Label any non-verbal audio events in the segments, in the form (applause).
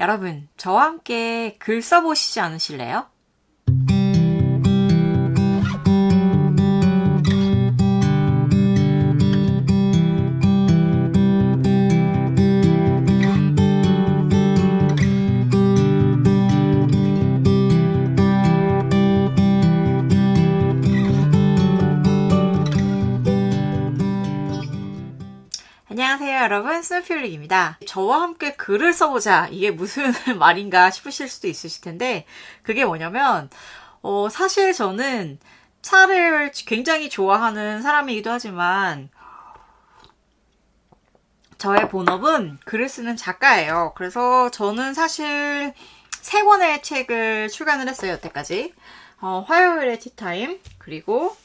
여러분, 저와 함께 글 써보시지 않으실래요? 안녕하세요, 여러분. 스누피올릭입니다. 저와 함께 글을 써보자. 이게 무슨 (laughs) 말인가 싶으실 수도 있으실 텐데, 그게 뭐냐면, 어, 사실 저는 차를 굉장히 좋아하는 사람이기도 하지만, 저의 본업은 글을 쓰는 작가예요. 그래서 저는 사실 세 권의 책을 출간을 했어요, 여태까지. 어, 화요일의 티타임, 그리고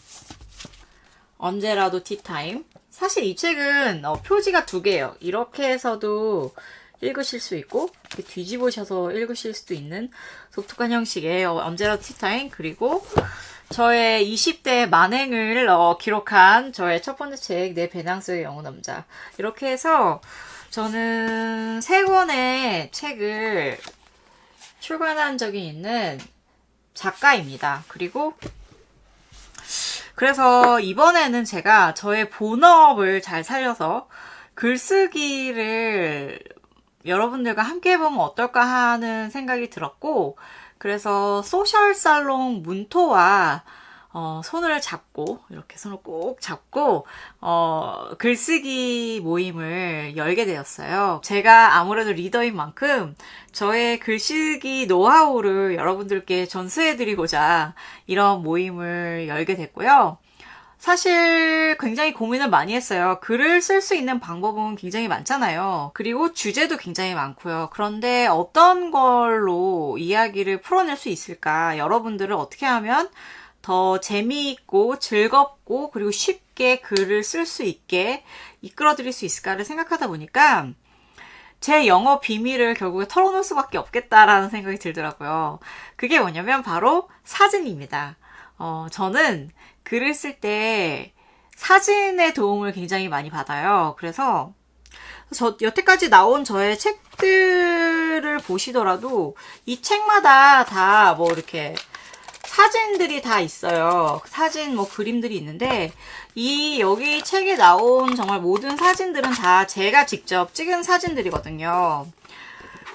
언제라도 티타임. 사실 이 책은 어, 표지가 두 개예요. 이렇게 해서도 읽으실 수 있고 뒤집으셔서 읽으실 수도 있는 독특한 형식의 어, 언제라도 티타임 그리고 저의 20대 만행을 어, 기록한 저의 첫 번째 책 내 배낭 속의 영웅 남자 이렇게 해서 저는 세 권의 책을 출간한 적이 있는 작가입니다. 그리고 그래서 이번에는 제가 저의 본업을 잘 살려서 글쓰기를 여러분들과 함께 해보면 어떨까 하는 생각이 들었고, 그래서 소셜살롱 문토와 어, 손을 잡고, 이렇게 손을 꼭 잡고, 어, 글쓰기 모임을 열게 되었어요. 제가 아무래도 리더인 만큼 저의 글쓰기 노하우를 여러분들께 전수해드리고자 이런 모임을 열게 됐고요. 사실 굉장히 고민을 많이 했어요. 글을 쓸 수 있는 방법은 굉장히 많잖아요. 그리고 주제도 굉장히 많고요. 그런데 어떤 걸로 이야기를 풀어낼 수 있을까? 여러분들을 어떻게 하면 더 재미있고 즐겁고 그리고 쉽게 글을 쓸 수 있게 이끌어 드릴 수 있을까를 생각하다 보니까 제 영어 비밀을 결국에 털어놓을 수밖에 없겠다라는 생각이 들더라고요. 그게 뭐냐면 바로 사진입니다. 어, 저는 글을 쓸 때 사진의 도움을 굉장히 많이 받아요. 그래서 저 여태까지 나온 저의 책들을 보시더라도 이 책마다 다 뭐 이렇게 사진들이 다 있어요. 사진 뭐 그림들이 있는데 이 여기 책에 나온 정말 모든 사진들은 다 제가 직접 찍은 사진들이거든요.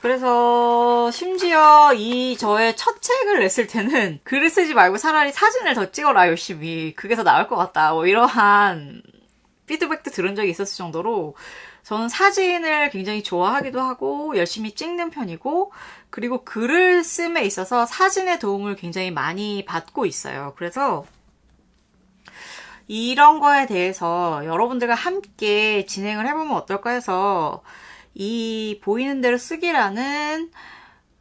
그래서 심지어 이 저의 첫 책을 냈을 때는 (laughs) 글을 쓰지 말고 차라리 사진을 더 찍어라 열심히 그게 더 나을 것 같다 뭐 이러한 피드백도 들은 적이 있었을 정도로 저는 사진을 굉장히 좋아하기도 하고 열심히 찍는 편이고 그리고 글을 씀에 있어서 사진의 도움을 굉장히 많이 받고 있어요. 그래서 이런 거에 대해서 여러분들과 함께 진행을 해보면 어떨까 해서 이 보이는 대로 쓰기라는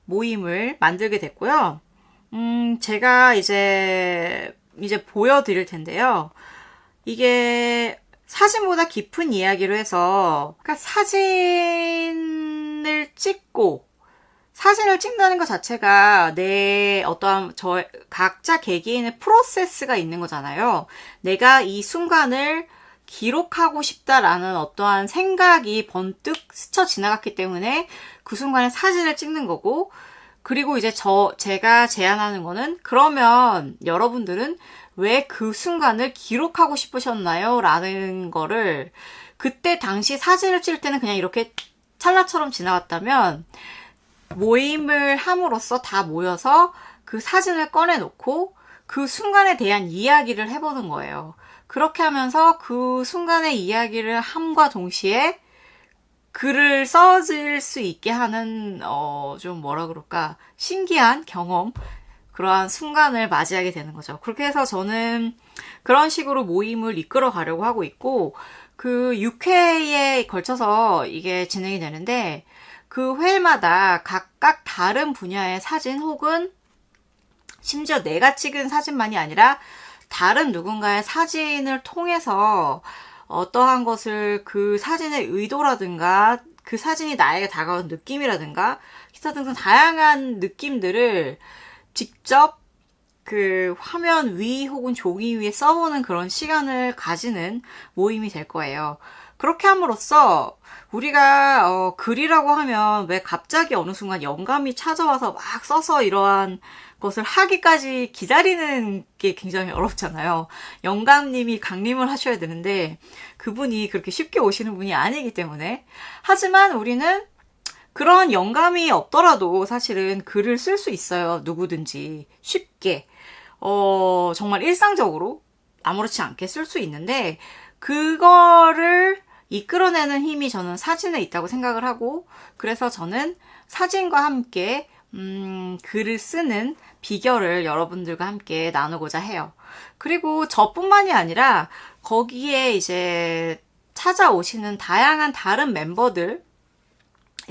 모임을 만들게 됐고요. 음, 제가 이제, 이제 보여드릴 텐데요. 이게 사진보다 깊은 이야기로 해서, 그러니까 사진을 찍고, 사진을 찍는다는 것 자체가 내 어떠한 저 각자 개개인의 프로세스가 있는 거잖아요. 내가 이 순간을 기록하고 싶다라는 어떠한 생각이 번뜩 스쳐 지나갔기 때문에 그 순간에 사진을 찍는 거고, 그리고 이제 저, 제가 제안하는 거는, 그러면 여러분들은 왜 그 순간을 기록하고 싶으셨나요? 라는 거를, 그때 당시 사진을 찍을 때는 그냥 이렇게 찰나처럼 지나갔다면, 모임을 함으로써 다 모여서 그 사진을 꺼내놓고, 그 순간에 대한 이야기를 해보는 거예요. 그렇게 하면서 그 순간의 이야기를 함과 동시에 글을 써질 수 있게 하는 어 좀 뭐라 그럴까 신기한 경험 그러한 순간을 맞이하게 되는 거죠. 그렇게 해서 저는 그런 식으로 모임을 이끌어 가려고 하고 있고 그 6회에 걸쳐서 이게 진행이 되는데 그 회마다 각각 다른 분야의 사진 혹은 심지어 내가 찍은 사진만이 아니라 다른 누군가의 사진을 통해서 어떠한 것을 그 사진의 의도라든가 그 사진이 나에게 다가온 느낌이라든가 기타 등등 다양한 느낌들을 직접 그 화면 위 혹은 종이 위에 써보는 그런 시간을 가지는 모임이 될 거예요. 그렇게 함으로써 우리가 어, 글이라고 하면 왜 갑자기 어느 순간 영감이 찾아와서 막 써서 이러한 것을 하기까지 기다리는 게 굉장히 어렵잖아요. 영감님이 강림을 하셔야 되는데 그분이 그렇게 쉽게 오시는 분이 아니기 때문에 하지만 우리는 그런 영감이 없더라도 사실은 글을 쓸 수 있어요. 누구든지 쉽게 어, 정말 일상적으로 아무렇지 않게 쓸 수 있는데 그거를 이끌어내는 힘이 저는 사진에 있다고 생각을 하고 그래서 저는 사진과 함께 음, 글을 쓰는 비결을 여러분들과 함께 나누고자 해요. 그리고 저뿐만이 아니라 거기에 이제 찾아오시는 다양한 다른 멤버들의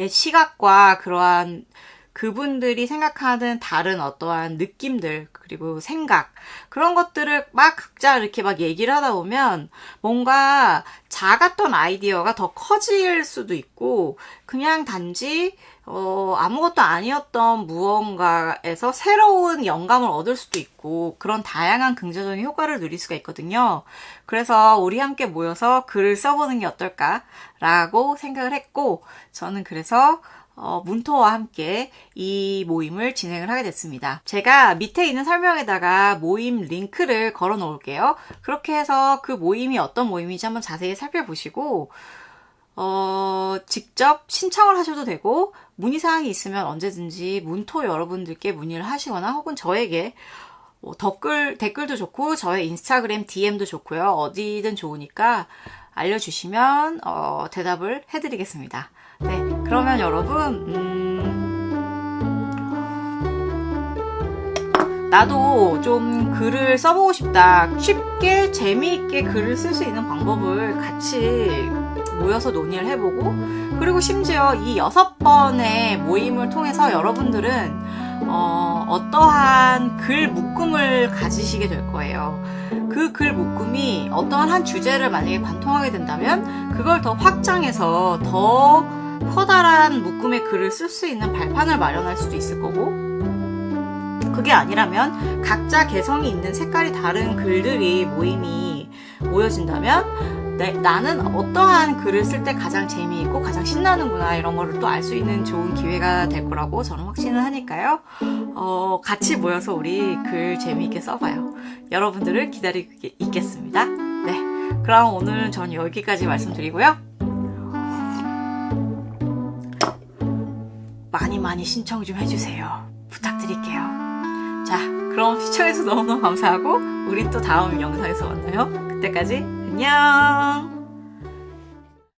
시각과 그러한 그분들이 생각하는 다른 어떠한 느낌들, 그리고 생각, 그런 것들을 막 각자 이렇게 막 얘기를 하다 보면 뭔가 작았던 아이디어가 더 커질 수도 있고, 그냥 단지, 어, 아무것도 아니었던 무언가에서 새로운 영감을 얻을 수도 있고, 그런 다양한 긍정적인 효과를 누릴 수가 있거든요. 그래서 우리 함께 모여서 글을 써보는 게 어떨까라고 생각을 했고, 저는 그래서 어, 문토와 함께 이 모임을 진행을 하게 됐습니다. 제가 밑에 있는 설명에다가 모임 링크를 걸어 놓을게요. 그렇게 해서 그 모임이 어떤 모임인지 한번 자세히 살펴보시고, 어, 직접 신청을 하셔도 되고, 문의사항이 있으면 언제든지 문토 여러분들께 문의를 하시거나 혹은 저에게 뭐 댓글, 댓글도 좋고, 저의 인스타그램 DM도 좋고요. 어디든 좋으니까 알려주시면, 어, 대답을 해드리겠습니다. 네, 그러면 여러분, 음, 나도 좀 글을 써보고 싶다. 쉽게, 재미있게 글을 쓸 수 있는 방법을 같이 모여서 논의를 해보고, 그리고 심지어 이 여섯 번의 모임을 통해서 여러분들은 어, 어떠한 글 묶음을 가지시게 될 거예요. 그 글 묶음이 어떠한 한 주제를 만약에 관통하게 된다면 그걸 더 확장해서 더 커다란 묶음의 글을 쓸 수 있는 발판을 마련할 수도 있을 거고 그게 아니라면 각자 개성이 있는 색깔이 다른 글들이 모임이 모여진다면 내, 나는 어떠한 글을 쓸 때 가장 재미있고 가장 신나는구나 이런 거를 또 알 수 있는 좋은 기회가 될 거라고 저는 확신을 하니까요. 어, 같이 모여서 우리 글 재미있게 써봐요. 여러분들을 기다리고 있겠습니다. 네. 그럼 오늘은 전 여기까지 말씀드리고요. 많이 많이 신청 좀 해주세요. 부탁드릴게요. 자, 그럼 시청해주셔서 너무너무 감사하고, 우리 또 다음 영상에서 만나요. 그때까지 안녕!